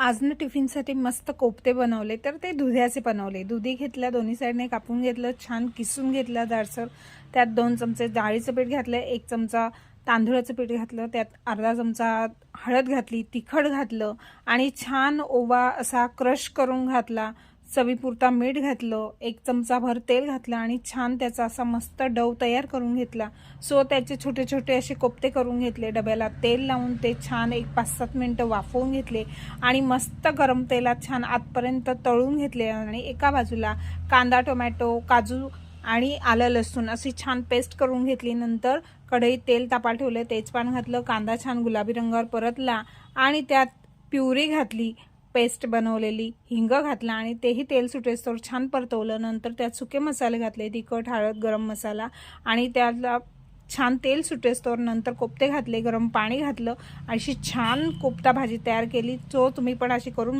आज ना टिफिनसाठी मस्त कोपते बनवले तर ते दुध्याचे बनवले. दुधी घेतल्या दोन्ही साईडने कापून घेतलं छान किसून घेतलं जाडसर. त्यात दोन चमचे डाळीचं पीठ घातलं एक चमचा तांदूळाचं पीठ घातलं त्यात अर्धा चमचा हळद घातली तिखट घातलं आणि छान ओवा असा क्रश करून घातला. चवीपुरता मीठ घातलं एक चमचाभर तेल घातलं आणि छान त्याचा असा मस्त डव तयार करून घेतला. सो त्याचे छोटे छोटे असे कोपते करून घेतले. डब्याला तेल लावून ते छान एक पाच सात मिनटं वाफवून घेतले आणि मस्त गरम तेलात छान आतपर्यंत तळून घेतले आणि एका बाजूला कांदा टोमॅटो काजू आणि आलं लसूण अशी छान पेस्ट करून घेतली. नंतर कढईत तेल तापा ठेवलं तेजपान घातलं कांदा छान गुलाबी रंगावर परतला आणि त्यात प्युरी घातली. पेस्ट बनवलेली हिंग घातला आणि तेही तेल सुटेस्तोवर छान परतवलं. नंतर त्यात सुके मसाले घातले तिखट हळद गरम मसाला आणि त्याला छान तेल सुटेस्तोवर नंतर कोफ्ते घातले गरम पाणी घातलं. अशी छान कोपता भाजी तयार केली. जो तुम्ही पण अशी करून